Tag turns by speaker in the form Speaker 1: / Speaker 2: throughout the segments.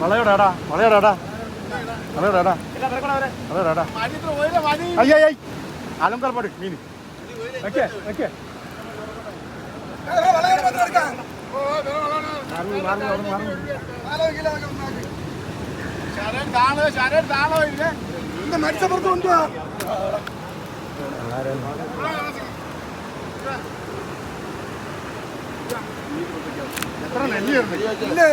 Speaker 1: വളയോടാടാ വളയോടാടാ വളയോടാടാ വളയോടാടാ അയ്യ അയ്യ അലങ്കാർ പാട് മീൻ ഓക്കെ ഓക്കെ
Speaker 2: മരിച്ചപ്പുറത്ത് കൊണ്ടുപോവാ
Speaker 1: എത്ര നെല്ലിയുണ്ട്
Speaker 2: ഇല്ലേ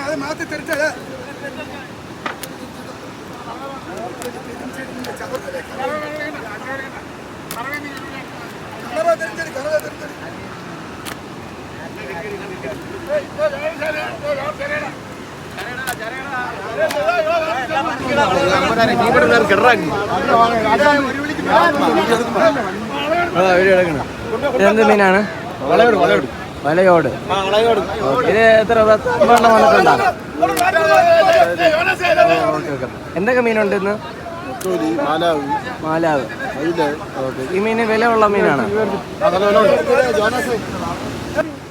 Speaker 2: അത് മാറ്റി തിരിച്ചത് കറവ തിരിച്ചടി കറവ
Speaker 3: എന്ത് മീനാണ്? വലയോട്. ഇത് എത്ര എന്തൊക്കെ മീനുണ്ട് ഇന്ന്? മാലാവ്. ഈ മീന് വില ഉള്ള മീനാണ്.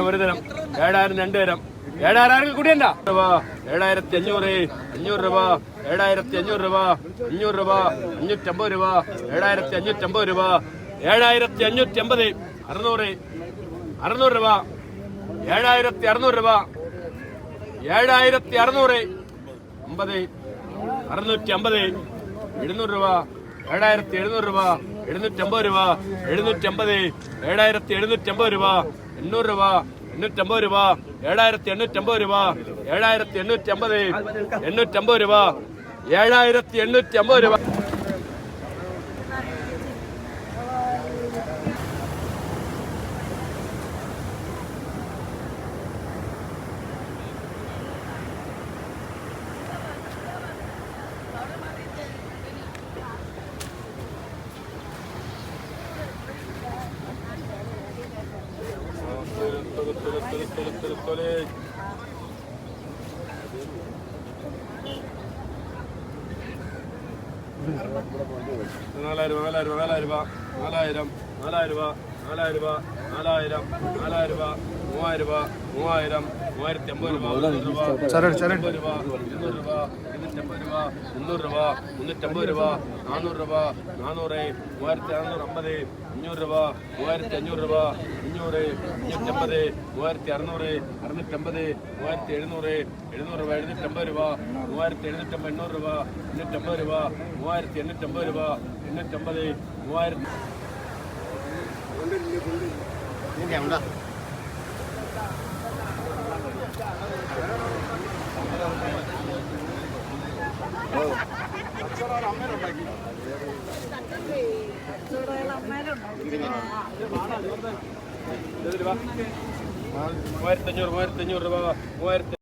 Speaker 4: ഒരു തരം. ഏഴായിരം രണ്ട് തരം. ഏഴായിരം കൂടിയണ്ട? രൂപ ഏഴായിരത്തി അഞ്ഞൂറ് അഞ്ഞൂറ് രൂപ. ഏഴായിരത്തി അഞ്ഞൂറ് രൂപ അഞ്ഞൂറ് രൂപ അഞ്ഞൂറ്റമ്പത് രൂപ. ഏഴായിരത്തി അഞ്ഞൂറ്റമ്പത് രൂപ. ഏഴായിരത്തി അഞ്ഞൂറ്റമ്പത് അറുന്നൂറ് അറുന്നൂറ് രൂപ. ഏഴായിരത്തി അറുന്നൂറ് രൂപ. ഏഴായിരത്തി അറുന്നൂറ് അമ്പത് അറുന്നൂറ്റി അമ്പത് എഴുന്നൂറ് രൂപ. ഏഴായിരത്തി എഴുന്നൂറ് രൂപ. എഴുന്നൂറ്റമ്പത് രൂപ എഴുന്നൂറ്റമ്പത് ഏഴായിരത്തി എഴുന്നൂറ്റമ്പത് രൂപ എണ്ണൂറ് രൂപ എണ്ണൂറ്റമ്പത് രൂപ ഏഴായിരത്തി എണ്ണൂറ്റമ്പത് രൂപ ഏഴായിരത്തി എണ്ണൂറ്റമ്പത് എണ്ണൂറ്റമ്പത് രൂപ ഏഴായിരത്തി എണ്ണൂറ്റമ്പത് രൂപ. നാലായിരം നാലായിരം നാലായിരം നാലായിരം നാലായിരം നാലായിരം നാലായിരം നാലായിരം. മൂവായിരം രൂപ മൂവായിരം മൂവായിരത്തി അമ്പത് രൂപ മുന്നൂറ് രൂപ. ഇരുന്നൂറ് രൂപ ഇരുന്നൂറ്റമ്പത് രൂപ മുന്നൂറ് രൂപ മുന്നൂറ്റമ്പത് രൂപ നാനൂറ് രൂപ നാനൂറ് മൂവായിരത്തി നാനൂറ് അമ്പത് അഞ്ഞൂറ് രൂപ മൂവായിരത്തി അഞ്ഞൂറ് രൂപ അഞ്ഞൂറ് അഞ്ഞൂറ്റമ്പത് മൂവായിരത്തി അറുന്നൂറ് അറുന്നൂറ്റമ്പത് മൂവായിരത്തി എഴുന്നൂറ് എഴുന്നൂറ് രൂപ എഴുന്നൂറ്റമ്പത് രൂപ മൂവായിരത്തി എഴുന്നൂറ്റമ്പത് എണ്ണൂറ് രൂപ എണ്ണൂറ്റമ്പത് രൂപ മൂവായിരത്തി എണ്ണൂറ്റമ്പത് രൂപ എണ്ണൂറ്റമ്പത് മൂവായിരത്തി മൂവായിരത്തി അഞ്ഞൂറ് മൂവായിരത്തി അഞ്ഞൂറ് രൂപ മൂവായിരത്തി